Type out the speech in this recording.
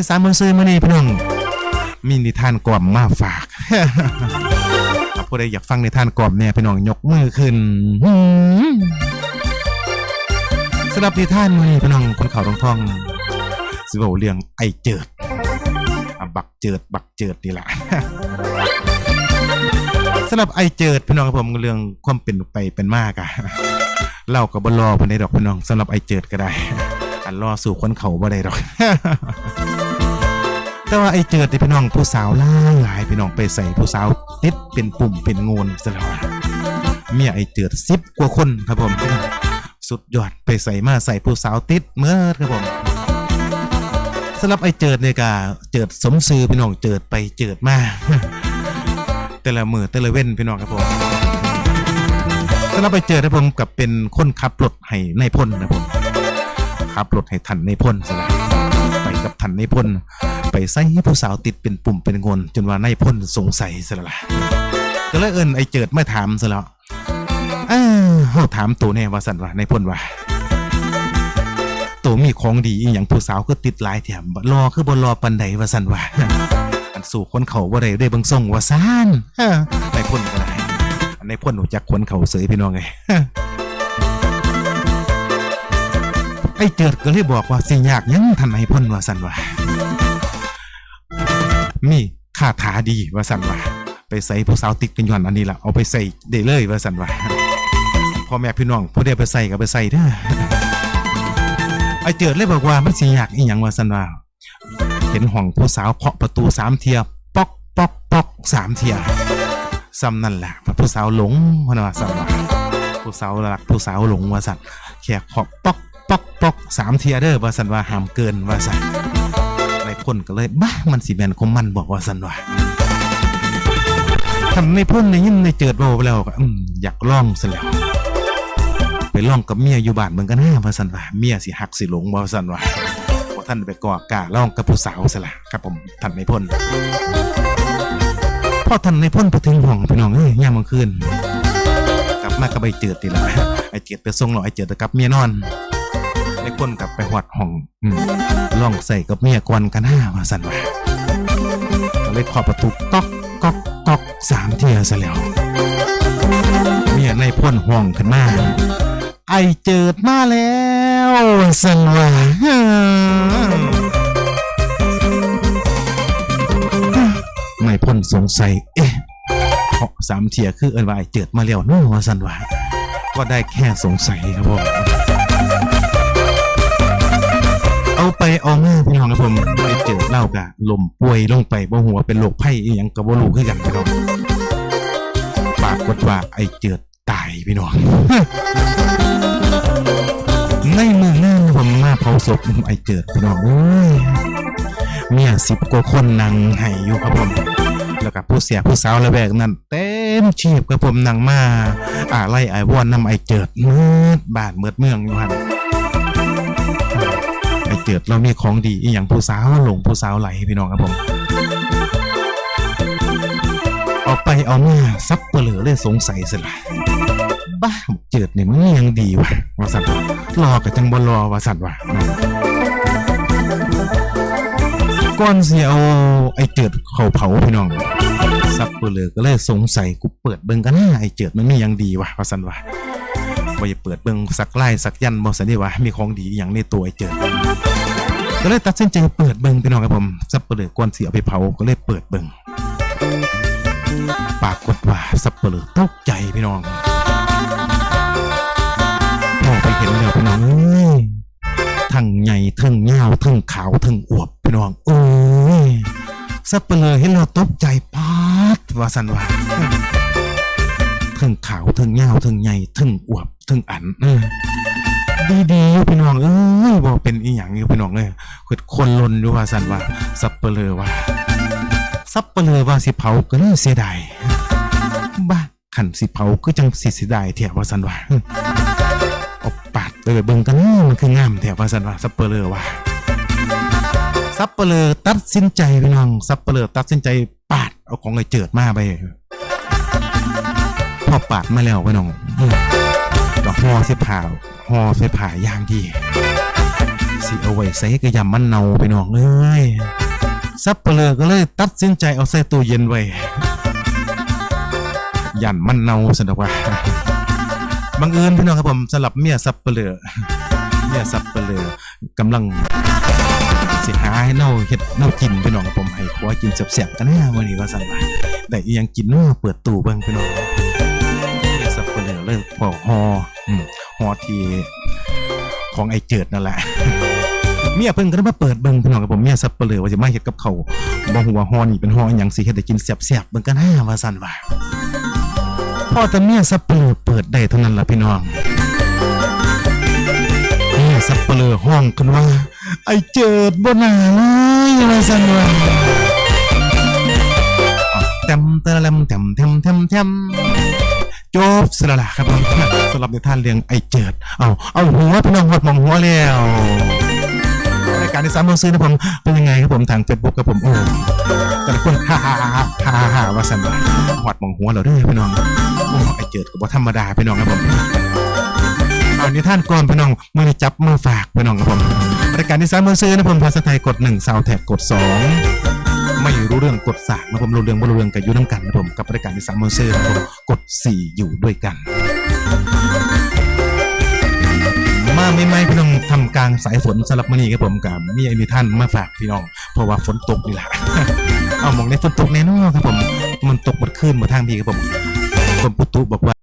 ที่สามมือซื้อมานี่พี่น้องมีนิทานกล่อมมาฝากผู้ใดอยากฟังนิทานกล่อมเนี่ยพี่น้องยกมือขึ้นสำหรับนิทานมื้อนี้พี่น้องคนเขาทองทองสิเว้าเรื่องไอ้เจิดบักเจิดบักเจิดนี่แหละสำหรับไอเจิดพี่น้องครับผมเรื่องความเป็นไปเป็นมากอะเล่ากับบรอบ่ไดดอกพี่น้องสำหรับไอเจิดก็ได้ อันรอสู่คนเขาบ่ได้ดอก แต่ว่าไอ้เจิดนี่พี่น้องผู้สาวหลายหลายพี่น้องไปใส่ผู้สาวติดเป็นปุ่มเป็นงูนซะแล้วอะเมียไอ้เจิดสิบกว่าคนครับผม สุดยอดไปใส่มาใส่ผู้สาวติดเมื่อครับผมสำหรับไอ้เจิดเนี่ยก็เจิดสมซื้อพี่น้องเจิดไปเจิดมาแต่ละมือแต่ละเว้นพี่น้องครับผมสำหรับไอ้เจิดนะผมกับเป็นคนขับรถให้ในพลนะผมขับรถให้ทันในพลซะแล้วไป กับทันในายพลไปใส่ให้ผู้สาวติดเป็นปุ่มเป็นงนจนว่านายพลสงสัยซะละก็เลยเอินไอ้เจิดไมาถามซะแล้วเออเาถามตัวแน่ว่าสันว่าในายพลว่าตัวมีของดีอีหยังผู้สาวก็ติดหลายแถมบ่รอคือบ่รอปันใดว่าสันว่าอันสู่คนเขาบ่ได้ได้เบิ่งส่งว่าซ่านในายพลก็ได้นในายพลรู้จักคนเขาเสยพี่น้องไง ไอ้เจิดก็เลยบอกว่าสิยากหยังทันในายพลว่าสันว่ามีคาถาดีว่าสันว่าไปใส่ผู้สาวติดกันย้อนอันนี้ละเอาไปใส่ได้เลยว่าสันว่าพ่อแม่พี่น้องผู้ใดไปใส่ก็ไปใส่เด้อไอ้เจิดเลยบอกว่ามันสิยากอีหยังว่าสันว่าเห็นห้องผู้สาวเคาะประตูสามเทียป๊อกป๊อกป๊อกสามเทียซ้ำนั่นแหละผู้สาวหลงพนว่าสันว่าผู้สาวรักผู้สาวหลงว่าสันแค่เคาะป๊อก ป๊อกสามเทียเด้อว่าสันว่าห้ามเกินว่าสันในพ่นก็เลยบ้ามันสิแมนคมมันบอกว่าสันว่าทำในพ่นในยินในเจิดเบาไปแล้วก็อยากล่องซะแล้วไปล่องกับเมียอยู่บ้านเมืองกันหน้าว่าสันว่าเมียสิหักสิหลงว่าสันว่าพอท่านไปก่อกาล่องกับผู้สาวซะละครับผมท่านในพ่นพอท่านในพ่นไปถึงห้องพี่น้องเอ้ยยามกลางคืนกลับมากับไอเจิดตีละไอเจิดไปส่งหรอไอเจิดกับเมียนอน ในพ่นกลับไปหอดห้องอล่องใส่กับเมียก่อนกันหน้าว่าสันว่าก็เลยเคาะประตูก๊อกก๊อกก๊อกสามเทียซะแล้ว เมียในพ่นห่วงขึ้นมาไอเจิดมาแล้วสันว่าในพ่นสงสัย เอ๊ะเคาะสามเทียคือเอินว่าไอเจิดมาแล้วนู่ว่าสันว่าก็ได้แค่สงสัยครับผม เอาไปเอามาพี่น้องครับผมไปเจอเล่ากะลมป่วยลงไปบ่หัวเป็นโรคไข้อีหยังกับบ่รู้คือกันพี่น้องปากฏว่าไอ้เจิดตายพี่น้องในมือหน้าผมมาเผาศพไอ้เจิดพี่น้องเอ้ยเมียสิบกว่าคนนั่งให้อยู่ครับผม แล้วก็ผู้เสียผู้สาวระแวกนั้นเต็มชีพครับผมนั่งมาอ่าไล่ไอ้วอนนำไอ้เจิดมืดบานมืดเมืองอยู่หัน ไอเจิดเรามีของดีอีอย่างผู้สาวหลงผู้สาวไหลพี่น้องครับผมเอาไปเอามาซับเปลือเลยสงสัยสิละบ้าเจิดเนี่ยมันยังดีวะว่าสัตว์รอกับจังบอลรอว่าสัตว์วะก่อนเสียเอาไอเจิดเขาเผาพี่น้องซับเปลือก็เลยสงสัยกูเปิดเบิ่งกันนะไอเจิดมันมียังดีวะว่าสัตว์วะ ว่าจะเปิดเบิ่งสักไล่สักยันบอสันนี่วะมีของดีอย่างในตัวไอเจิดก็เลยตัดสินใจเปิดเบิงพี่น้องครับผมสับเปลือกก่อนเสียไปเผาก็เลยเปิดเบิงปรากฏว่าสับเปลือกตกใจพี่น้องพอไปเห็นแล้วพี่น้องเอ้ยทั้งใหญ่ทั้งยาทั้งขาวทั้งอวบพี่น้องโอ้ยสับเปลือกเห็นแล้วตกใจปาดว่าสันว่า ทั้งขาวทั้งยาวทั้งใหญ่ทั้งอวบทั้งอันเออดีๆอยู่พี่น้องเอ้ยบอกเป็นอีหยังอยู่พี่น้องเอ้ยคือคนลนอยู่ว่าสันว่าสับเปลือว่าสับเปลือว่าสิเผาก็เลยเสียดายบ้าขันสิเผาก็จังสิเสียดายแถวว่าสันว่าเอาปาดไปเบิ่งกันนะมันคืองามแถวว่าสันว่าสับเปลือว่าสับเปลือตัดสินใจพี่น้องสับเปลือตัดสินใจปาดเอาของไอ้เจิดมาไป พอปาดมาแล้วพี่น้องดอกฮอเสผ่าฮอเสผ่าย่างดีสิเอาไว้ใส่กระยำมันเนาไปน้องเอ้ยซับเปลือก็เลยตัดสินใจเอาใส่ตู้เย็นไว้ยันมันเน่าสนอกว่าบังเอิญพี่น้องครับผมสำหรับเมียซับเปลือเมียซับเปลือกำลังสิหาให้เน่าเฮ็ดเน่ากินพี่น้องครับผมให้ผัวกินแซ่บๆกันแน่วันนี้ว่าสั่นว่าแต่ยังกินเนาะเปิดตู้เบิ่งพี่น้อง เปลือเลยพอฮออืมฮอทีของไอ้เจิดนั่นแหละเมียเพิ่งก็ได้มาเปิดเบิ่งพี่น้องกับผมเมียสับเปลือว่าจะมาเฮ็ดกับเขาบ่ฮู้ว่าฮอนี่เป็นฮออหยังสิเฮ็ดให้กินแซ่บๆเบิ่งกันหาว่าซั่นว่าพอแต่เมียสับเปลือเปิดได้เท่านั้นล่ะพี่น้องเมียสับเปลือห้องกันว่า ไอ้เจิดบ่น่าเลยว่าซั่นว่าแต้มเตะแลมแตมแต้มแต้มแต้ม จบสละละครับผมสำหรับในท่านเรื่องไอ้เจิด เอาเอาหัวพี่น้องหดมองหัวแล้วรายการที่สามโมงซื้อนะผมเป็นยังไงครับผมทางเฟซบุ๊กกับผมโอ้แต่ละคนฮ่าฮ่าฮ่าฮ่าฮ่าว่าสันาหอดมองหัวเราเด้วยพี่น้องโอ้ไอเจิดกับว่าธรรมดาพี่น้องครับผมเอานิท่านก่อนพี่น้องมือจับมือฝากพี่น้องครับผมรายการที่สามโมงซื้อนะผมภาษาไทยกดหนึ่งซาวแท็กกดสอง ไม่รู้เรื่องกดสามนะผมรู้เรื่องบ่รู้เรื่องกับอยุ่น้ำกันนะผมกับรายการที่สามโมงซื้อนะผมกดสี่อยู่ด้วยกัน มาไม่ไม่พี่น้องทำกลางสายฝนสำหรับมื้อนี้ครับผมกับมีไอ้มีท่านมาฝากพี่น้อง เพราะว่าฝนตกนี่แหละเอามองในฝนตกแน่นอนครับผมมันตกหมดคืนหมดทางพี่ครับผมกรมปุตุบอกว่า